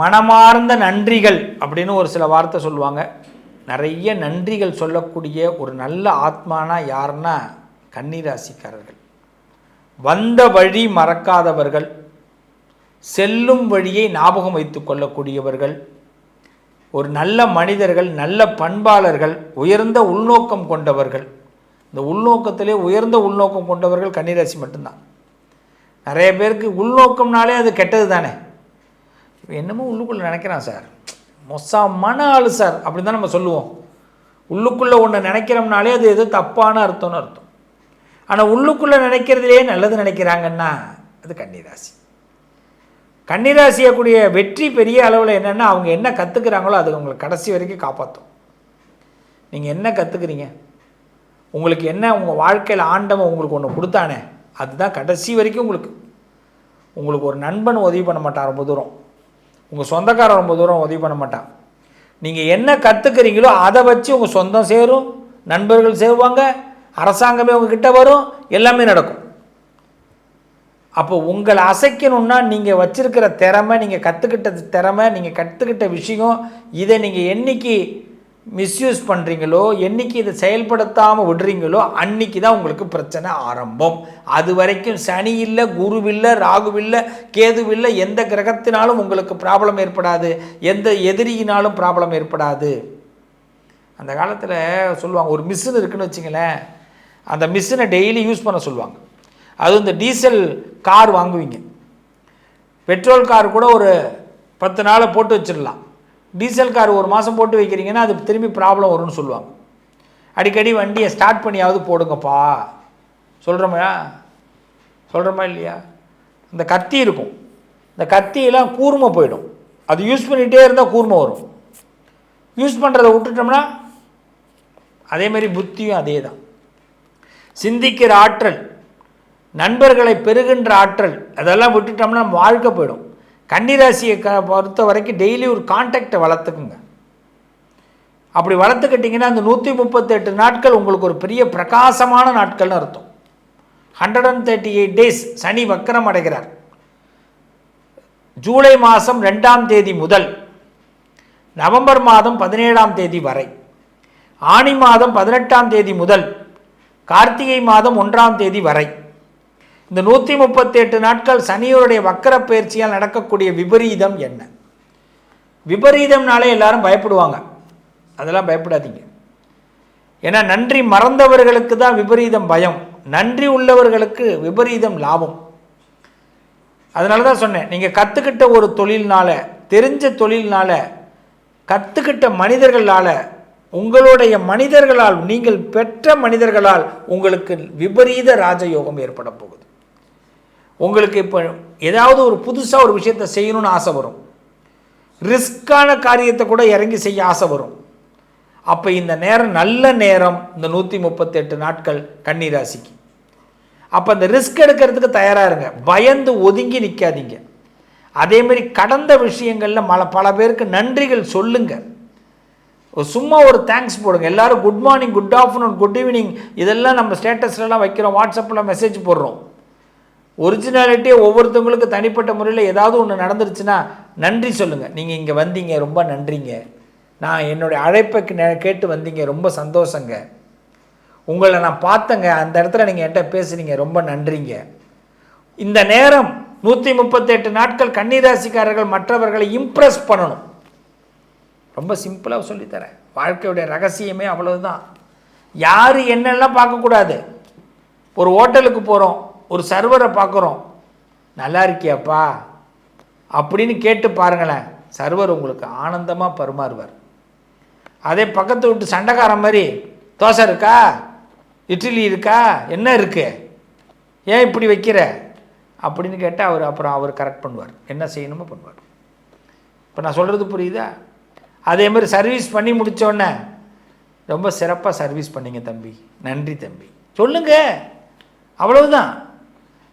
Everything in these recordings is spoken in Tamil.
மனமார்ந்த நன்றிகள் அப்படின்னு ஒரு சில வார்த்தை சொல்லுவாங்க. நிறைய நன்றிகள் சொல்லக்கூடிய ஒரு நல்ல ஆத்மானா யாருன்னா கன்னிராசிக்காரர்கள். வந்த வழி மறக்காதவர்கள். செல்லும் வழியை ஞாபகம் வைத்துக் கொள்ளக்கூடியவர்கள். ஒரு நல்ல மனிதர்கள் நல்ல பண்பாளர்கள் உயர்ந்த உள்நோக்கம் கொண்டவர்கள். இந்த உள்நோக்கத்திலே உயர்ந்த உள்நோக்கம் கொண்டவர்கள் கன்னிராசி மட்டும்தான். நிறைய பேருக்கு உள்நோக்கம்னாலே அது கெட்டது தானே என்னமோ உள்ளுக்குள்ளே நினைக்கிறான் சார். மொசமான ஆள் சார். அப்படி தான் நம்ம சொல்லுவோம். உள்ளுக்குள்ளே ஒன்று நினைக்கிறோம்னாலே அது எது தப்பான அர்த்தம்னு அர்த்தம். ஆனால் உள்ளுக்குள்ளே நினைக்கிறதுலே நல்லது நினைக்கிறாங்கன்னா அது கன்னிராசி. கன்னிராசியக்கூடிய வெற்றி பெரிய அளவில் என்னென்னா அவங்க என்ன கற்றுக்குறாங்களோ அது உங்களை கடைசி வரைக்கும் காப்பாற்றும் நீங்கள் என்ன கற்றுக்குறீங்க உங்களுக்கு என்ன உங்கள் வாழ்க்கையில் ஆண்டவன் உங்களுக்கு ஒன்று கொடுத்தானே? அதுதான் கடைசி வரைக்கும் உங்களுக்கு. உங்களுக்கு ஒரு நண்பன் உதவி பண்ண மாட்டான் ரொம்ப தூரம். உங்கள் சொந்தக்காரன் ரொம்ப தூரம் உதவி பண்ண மாட்டான். நீங்கள் என்ன கற்றுக்குறீங்களோ அதை வச்சு உங்கள் சொந்தம் சேரும் நண்பர்கள் சேருவாங்க அரசாங்கமே உங்ககிட்ட வரும் எல்லாமே நடக்கும். அப்போ உங்களை அசைக்கணும்னா நீங்கள் வச்சிருக்கிற திறமை நீங்கள் கற்றுக்கிட்ட திறமை நீங்கள் கற்றுக்கிட்ட விஷயம் இதை நீங்கள் என்னைக்கு மிஸ்யூஸ் பண்ணுறீங்களோ என்னைக்கு இதை செயல்படுத்தாமல் விடுறீங்களோ அன்னைக்கு தான் உங்களுக்கு பிரச்சனை ஆரம்பம். அது வரைக்கும் சனி இல்லை குருவில்லை ராகுவில்லை கேதுவில்லை எந்த கிரகத்தினாலும் உங்களுக்கு ப்ராப்ளம் ஏற்படாது. எந்த எதிரியினாலும் ப்ராப்ளம் ஏற்படாது. அந்த காலத்தில் சொல்லுவாங்க ஒரு மிஷின் இருக்குன்னு வச்சுங்களேன் அந்த மிஷினை டெய்லி யூஸ் பண்ண சொல்லுவாங்க. அதுவும் இந்த டீசல் கார் வாங்குவீங்க. பெட்ரோல் கார் கூட ஒரு பத்து நாளை போட்டு வச்சிடலாம். டீசல் கார் ஒரு மாதம் போட்டு வைக்கிறீங்கன்னா அது திரும்பி ப்ராப்ளம் வரும்னு சொல்லுவாங்க. அடிக்கடி வண்டியை ஸ்டார்ட் பண்ணியாவது போடுங்கப்பா. சொல்கிறோமா சொல்கிறோமா இல்லையா? இந்த கத்தி இருக்கும். இந்த கத்தியெல்லாம் கூர்மை போயிடும். அது யூஸ் பண்ணிகிட்டே இருந்தால் கூர்மை வரும். யூஸ் பண்ணுறதை விட்டுட்டோம்னா அதேமாரி புத்தியும் அதே தான் சிந்திக்கிற ஆற்றல் நண்பர்களை பெறுகின்ற ஆற்றல் அதெல்லாம் விட்டுட்டோம்னா வாழ்க்கை போயிடும். கன்னிராசியை க பொறுத்த வரைக்கும் டெய்லி ஒரு கான்டாக்டை வளர்த்துக்குங்க. அப்படி வளர்த்துக்கிட்டிங்கன்னா அந்த நூற்றி முப்பத்தெட்டு நாட்கள் உங்களுக்கு ஒரு பெரிய பிரகாசமான நாட்கள்னு அர்த்தம். Hundred and thirty eight days சனி வக்கரம் அடைகிறார். ஜூலை மாதம் ரெண்டாம் தேதி முதல் நவம்பர் மாதம் பதினேழாம் தேதி வரை ஆனி மாதம் பதினெட்டாம் தேதி முதல் கார்த்திகை மாதம் ஒன்றாம் தேதி வரை இந்த நூற்றி முப்பத்தி எட்டு நாட்கள் சனியோருடைய வக்கர பயிற்சியால் நடக்கக்கூடிய விபரீதம் என்ன? விபரீதம்னாலே எல்லாரும் பயப்படுவாங்க. அதெல்லாம் பயப்படாதீங்க. ஏன்னா நன்றி மறந்தவர்களுக்கு தான் விபரீதம் பயம். நன்றி உள்ளவர்களுக்கு விபரீதம் லாபம். அதனால தான் சொன்னேன் நீங்கள் கற்றுக்கிட்ட ஒரு தொழில்னால தெரிஞ்ச தொழில்னால கற்றுக்கிட்ட மனிதர்களால் உங்களுடைய மனிதர்களால் நீங்கள் பெற்ற மனிதர்களால் உங்களுக்கு விபரீத ராஜயோகம் ஏற்பட போகுது. உங்களுக்கு இப்போ ஏதாவது ஒரு புதுசாக ஒரு விஷயத்தை செய்யணும்னு ஆசை வரும். ரிஸ்க்கான காரியத்தை கூட இறங்கி செய்ய ஆசை வரும். அப்போ இந்த நேரம் நல்ல நேரம் இந்த நூற்றி முப்பத்தெட்டு நாட்கள் கன்னிராசிக்கு. அப்போ அந்த ரிஸ்க் எடுக்கிறதுக்கு தயாராக இருங்க. பயந்து ஒதுங்கி நிற்காதீங்க அதேமாரி கடந்த விஷயங்களில் மல பல பேருக்கு நன்றிகள் சொல்லுங்கள் சும்மா ஒரு தேங்க்ஸ் போடுங்க. எல்லாரும் good morning good afternoon good evening இதெல்லாம் நம்ம ஸ்டேட்டஸ்லலாம் வைக்கிறோம். வாட்ஸ்அப்பில் மெசேஜ் போடுறோம். ஒரிஜினாலிட்டியே ஒவ்வொருத்தவங்களுக்கு தனிப்பட்ட முறையில் ஏதாவது ஒன்று நடந்துருச்சுன்னா நன்றி சொல்லுங்கள் நீங்கள் இங்கே வந்தீங்க ரொம்ப நன்றிங்க. நான் என்னுடைய அழைப்பைக்கு கேட்டு வந்தீங்க ரொம்ப சந்தோஷங்க. உங்களை நான் பார்த்தேங்க அந்த இடத்துல நீங்கள் என்கிட்ட பேசுனீங்க ரொம்ப நன்றிங்க. இந்த நேரம் நூற்றி முப்பத்தெட்டு நாட்கள் கன்னிராசிக்காரர்கள் மற்றவர்களை இம்ப்ரெஸ் பண்ணணும். ரொம்ப சிம்பிளாக சொல்லித்தரேன். வாழ்க்கையுடைய ரகசியமே அவ்வளவுதான். யார் என்னெல்லாம் பார்க்கக்கூடாது. ஒரு ஹோட்டலுக்கு போகிறோம் ஒரு சர்வரை பார்க்குறோம். நல்லா இருக்கியாப்பா? அப்படின்னு கேட்டு பாருங்களேன். சர்வர் உங்களுக்கு ஆனந்தமாக பரிமாறுவார். அதே பக்கத்து விட்டு சண்டைக்காரன் மாதிரி தோசை இருக்கா? இட்லி இருக்கா? என்ன இருக்கு? ஏன் இப்படி வைக்கிற? அப்படின்னு கேட்டால் அவர் அப்புறம் அவர் கரெக்ட் பண்ணுவார். என்ன செய்யணுமோ பண்ணுவார். இப்போ நான் சொல்கிறது புரியுதா? அதே மாதிரி சர்வீஸ் பண்ணி முடித்தோடனே ரொம்ப சிறப்பாக சர்வீஸ் பண்ணிங்க தம்பி. நன்றி தம்பி. சொல்லுங்கள் அவ்வளவுதான்.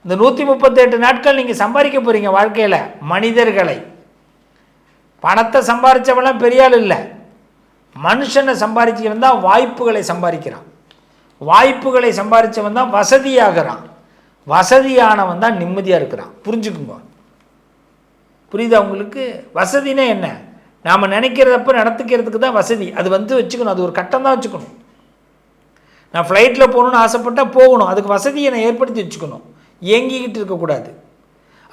இந்த நூற்றி முப்பத்தெட்டு நாட்கள் நீங்கள் சம்பாதிக்க போகிறீங்க வாழ்க்கையில் மனிதர்களை. பணத்தை சம்பாதிச்சவெல்லாம் பெரிய ஆள் இல்லை. மனுஷனை சம்பாதிச்சவன் தான் வாய்ப்புகளை சம்பாதிக்கிறான். வாய்ப்புகளை சம்பாதிச்சவன் தான் வசதியாகிறான். வசதியானவன் தான் நிம்மதியாக இருக்கிறான். புரிஞ்சுக்குங்க. புரியுதா உங்களுக்கு? வசதினா என்ன? நாம் நினைக்கிறதப்ப நடத்துக்கிறதுக்கு தான் வசதி. அது வந்து வச்சுக்கணும். அது ஒரு கட்டம் தான் வச்சுக்கணும். நான் ஃப்ளைட்டில் போகணுன்னு ஆசைப்பட்டால் போகணும். அதுக்கு வசதியை நான் ஏற்படுத்தி வச்சுக்கணும். இயங்கிக்கிட்டு இருக்கக்கூடாது.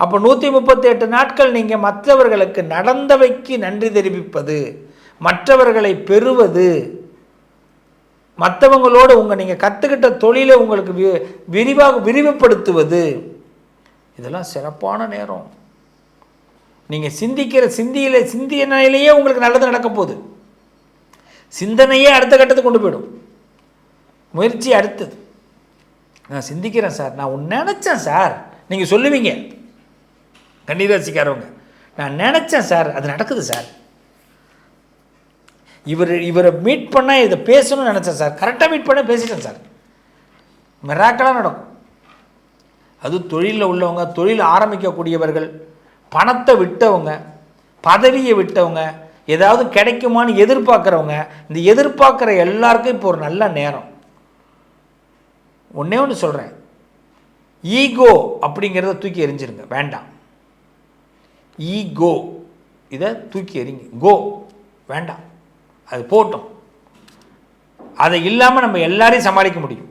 அப்போ நூற்றி முப்பத்தி எட்டு நாட்கள் நீங்கள் மற்றவர்களுக்கு நடந்தவைக்கு நன்றி தெரிவிப்பது மற்றவர்களை பெறுவது மற்றவங்களோடு உங்கள் நீங்கள் கற்றுக்கிட்ட தொழிலை உங்களுக்கு வி விரிவாக விரிவுபடுத்துவது இதெல்லாம் சிறப்பான நேரம். நீங்கள் சிந்திக்கிற சிந்தியில் சிந்தியனையிலேயே உங்களுக்கு நல்லது நடக்க போகுது. சிந்தனையே அடுத்த கட்டத்துக்கு கொண்டு போயிடும். முயற்சி அடுத்தது. நான் சிந்திக்கிறேன் சார். நான் ஒன்று நினச்சேன் சார். நீங்கள் சொல்லுவீங்க. கன்னிராசிக்காரவங்க. நான் நினச்சேன் சார். அது நடக்குது சார். இவர் இவரை மீட் பண்ணால் இதை பேசணும்னு நினச்சேன் சார். கரெக்டாக மீட் பண்ண பேசிட்டேன் சார். மிராக்கலாக நடக்கும். அது தொழிலில் உள்ளவங்க தொழில் ஆரம்பிக்கக்கூடியவர்கள் பணத்தை விட்டவங்க பதவியை விட்டவங்க ஏதாவது கிடைக்குமான்னு எதிர்பார்க்குறவங்க இந்த எதிர்பார்க்குற எல்லாருக்கும் இப்போ ஒரு நல்ல நேரம். ஒன்றே ஒன்று சொல்கிறேன் ஈகோ அப்படிங்கிறத தூக்கி எறிஞ்சிருங்க. வேண்டாம். ஈகோ இதை தூக்கி எறிங்க. கோ வேண்டாம். அது போட்டோம். அதை இல்லாமல் நம்ம எல்லாரையும் சமாளிக்க முடியும்.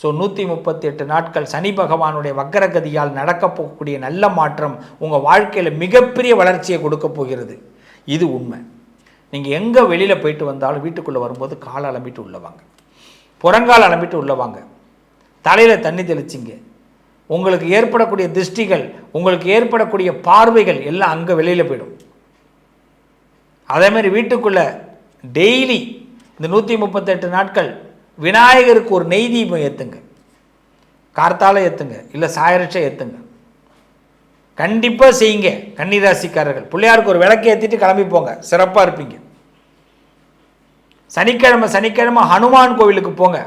ஸோ நூற்றி முப்பத்தி எட்டு நாட்கள் சனி பகவானுடைய வக்கரகதியால் நடக்கப் போகக்கூடிய நல்ல மாற்றம் உங்கள் வாழ்க்கையில் மிகப்பெரிய வளர்ச்சியை கொடுக்க போகிறது. இது உண்மை. நீங்கள் எங்கே வெளியில் போயிட்டு வந்தாலும் வீட்டுக்குள்ளே வரும்போது காலை அலம்பிட்டு உள்ளே வாங்க. புறங்கால் அலம்பிட்டு உள்ளே வாங்க. தலையில் தண்ணி தெளிச்சிங்க. உங்களுக்கு ஏற்படக்கூடிய திருஷ்டிகள் உங்களுக்கு ஏற்படக்கூடிய பார்வைகள் எல்லாம் அங்கே வெளியில் போயிடும். அதேமாதிரி வீட்டுக்குள்ளே டெய்லி இந்த நூற்றி முப்பத்தெட்டு நாட்கள் விநாயகருக்கு ஒரு நெய் தீபம் ஏற்றுங்க கார்த்தால ஏற்றுங்க இல்லை சாயரட்சை ஏற்றுங்க கண்டிப்பாக செய்யுங்க கன்னிராசிக்காரர்கள். பிள்ளையாருக்கு ஒரு விளக்கு ஏற்றிட்டு கிளம்பி போங்க சிறப்பாக இருப்பீங்க. சனிக்கிழமை சனிக்கிழமை ஹனுமான் கோவிலுக்கு போங்க.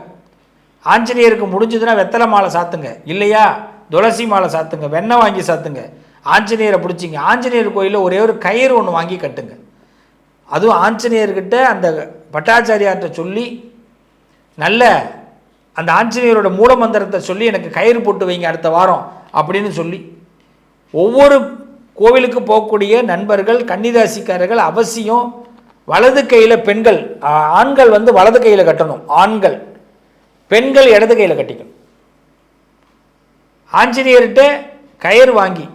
ஆஞ்சநேயருக்கு முடிஞ்சதுன்னா வெத்தலை மாலை சாத்துங்க. இல்லையா? துளசி மாலை சாத்துங்க. வெண்ணெய் வாங்கி சாத்துங்க. ஆஞ்சநேயரை பிடிச்சிங்க. ஆஞ்சநேயர் கோயிலில் ஒரே ஒரு கயிறு ஒன்று வாங்கி கட்டுங்க. அதுவும் ஆஞ்சநேயர்கிட்ட அந்த பட்டாச்சாரியார்கிட்ட சொல்லி நல்ல அந்த ஆஞ்சநேயரோட மூலமந்திரத்தை சொல்லி எனக்கு கயிறு போட்டு வைங்க அடுத்த வாரம் அப்படின்னு சொல்லி ஒவ்வொரு கோவிலுக்கு போகக்கூடிய நண்பர்கள் கன்னிராசிக்காரர்கள் அவசியம் வலது கையில் பெண்கள் ஆண்கள் வந்து வலது கையில் கட்டணும். ஆண்கள். பெண்கள் இடது கையில் கட்டிக்கணும். ஆஞ்சநேயர்கிட்ட கயிறு வாங்கி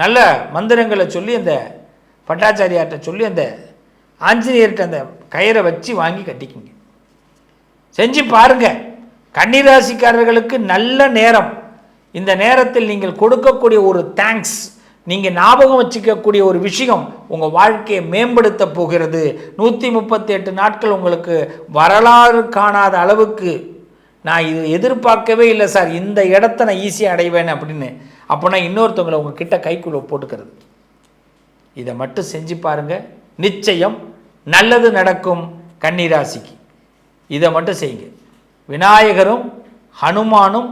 நல்ல மந்திரங்களை சொல்லி அந்த பட்டாச்சாரியார்கிட்ட சொல்லி அந்த ஆஞ்சநேயர்கிட்ட அந்த கயிறை வச்சு வாங்கி கட்டிக்கிங்க. செஞ்சு பாருங்க. கன்னிராசிக்காரர்களுக்கு நல்ல நேரம். இந்த நேரத்தில் நீங்கள் கொடுக்கக்கூடிய ஒரு தேங்க்ஸ் நீங்கள் ஞாபகம் வச்சுக்கக்கூடிய ஒரு விஷயம் உங்கள் வாழ்க்கையை மேம்படுத்த போகிறது. நூற்றி முப்பத்தி எட்டு நாட்கள் உங்களுக்கு வரலாறு காணாத அளவுக்கு நான் இது எதிர்பார்க்கவே இல்லை சார். இந்த இடத்த நான் ஈஸியாக அடைவேன் அப்படின்னு. அப்போனா இன்னொருத்தவங்களை உங்ககிட்ட கைக்குள்ளே கைக்குள்ள போட்டுக்கிறது. இதை மட்டும் செஞ்சு பாருங்க. நிச்சயம் நல்லது நடக்கும் கன்னிராசிக்கு. இதை மட்டும் செய்யுங்க. விநாயகரும் ஹனுமானும்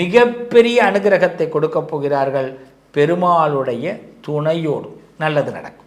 மிகப்பெரிய அனுகிரகத்தை கொடுக்கப் போகிறார்கள் பெருமாளுடைய துணையோடு. நல்லது நடக்கும்.